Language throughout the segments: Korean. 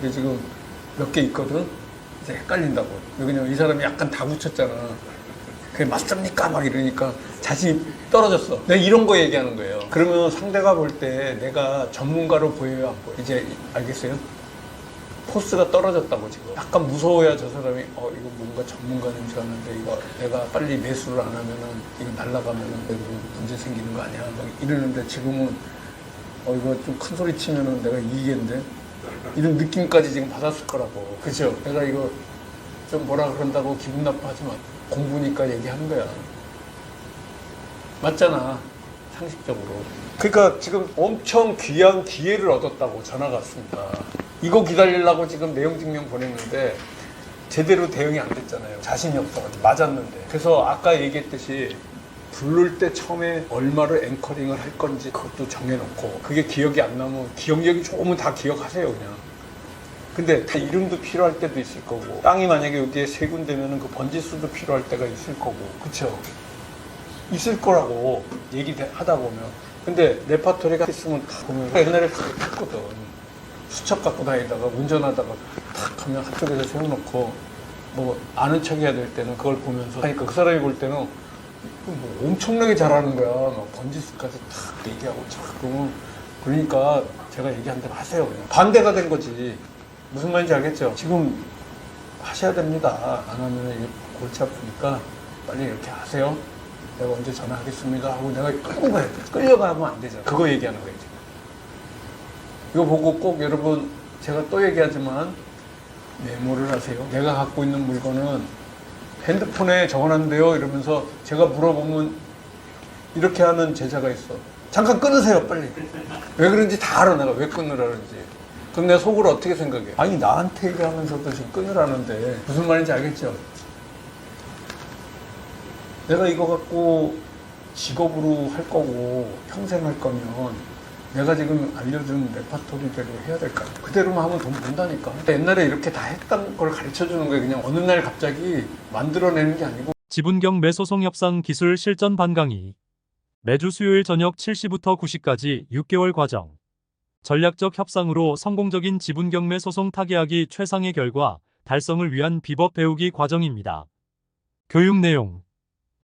그게 지금 몇 개 있거든. 이제 헷갈린다고. 왜냐면 이 사람이 약간 다 붙였잖아. 그게 맞습니까? 막 이러니까 자신이 떨어졌어. 내가 이런 거 얘기하는 거예요. 그러면 상대가 볼 때 내가 전문가로 보여요, 안 보여? 이제 알겠어요? 포스가 떨어졌다고 지금. 약간 무서워야 저 사람이 어 이거 뭔가 전문가 냄새 나는데 이거 내가 빨리 매수를 안 하면은 이거 날라가면은 이거 문제 생기는 거 아니야? 막 이러는데 지금은 어 이거 좀 큰 소리 치면은 내가 이기겠는데 이런 느낌까지 지금 받았을 거라고. 그죠? 내가 이거 좀 뭐라 그런다고 기분 나빠하지 마. 공부니까 얘기하는 거야. 맞잖아. 상식적으로. 그러니까 지금 엄청 귀한 기회를 얻었다고 전화가 왔습니다. 이거 기다리려고 지금 내용 증명 보냈는데 제대로 대응이 안 됐잖아요. 자신이 없어가지고 맞았는데. 그래서 아까 얘기했듯이 부를 때 처음에 얼마를 앵커링을 할 건지 그것도 정해놓고 그게 기억이 안 나면 기억력이 좋으면 다 기억하세요 그냥. 근데 다 이름도 필요할 때도 있을 거고 땅이 만약에 여기에 세 군데면은 그 번지수도 필요할 때가 있을 거고 그쵸? 있을 거라고 얘기 하다 보면 근데 레파토리가 있으면 다 보면 옛날에 다 했거든 수첩 갖고 다니다가 운전하다가 탁 하면 한쪽에서 세워놓고 뭐 아는 척 해야 될 때는 그걸 보면서 하니까 그 사람이 볼 때는 뭐 엄청나게 잘하는 거야 막 번지수까지 탁 얘기하고 탁 그러면 그러니까 제가 얘기한 대로 하세요 그냥 반대가 된 거지 무슨 말인지 알겠죠? 지금 하셔야 됩니다. 안 하면 골치 아프니까 빨리 이렇게 하세요. 내가 언제 전화하겠습니다 하고 내가 끌고 가야 돼. 끌려가면 안 되잖아. 그거 얘기하는 거예요. 지금. 이거 보고 꼭 여러분 제가 또 얘기하지만 메모를 하세요. 내가 갖고 있는 물건은 핸드폰에 적어놨는데요 이러면서 제가 물어보면 이렇게 하는 제자가 있어. 잠깐 끊으세요 빨리. 왜 그런지 다 알아 내가 왜 끊으라는지. 그럼 내 속으로 어떻게 생각해? 아니 나한테 얘기하면서도 지금 끊으라는데 무슨 말인지 알겠죠? 내가 이거 갖고 직업으로 할 거고 평생 할 거면 내가 지금 알려준 레파토리대로 해야 될까? 그대로만 하면 돈 번다니까. 옛날에 이렇게 다 했던 걸 가르쳐 주는 거예요. 그냥 어느 날 갑자기 만들어내는 게 아니고 지분경 매소송 협상 기술 실전 반강의. 매주 수요일 저녁 7시부터 9시까지 6개월 과정. 전략적 협상으로 성공적인 지분 경매 소송 타개하기 최상의 결과 달성을 위한 비법 배우기 과정입니다. 교육 내용.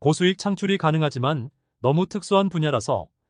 고수익 창출이 가능하지만 너무 특수한 분야라서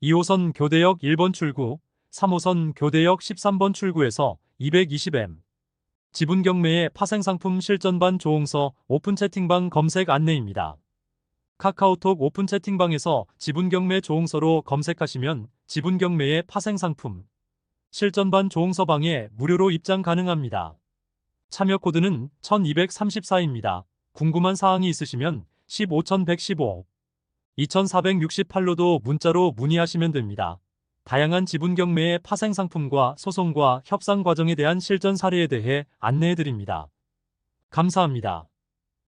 2호선 교대역 1번 출구, 3호선 교대역 13번 출구에서 220M 지분 경매의 파생상품 실전반 조홍서 오픈 채팅방 검색 안내입니다. 카카오톡 오픈 채팅방에서 지분 경매 조홍서로 검색하시면 지분 경매의 파생상품 실전반 조홍서방에 무료로 입장 가능합니다. 참여 코드는 1234입니다. 궁금한 사항이 있으시면 15115, 2468로도 문자로 문의하시면 됩니다. 다양한 지분 경매의 파생 상품과 소송과 협상 과정에 대한 실전 사례에 대해 안내해 드립니다. 감사합니다.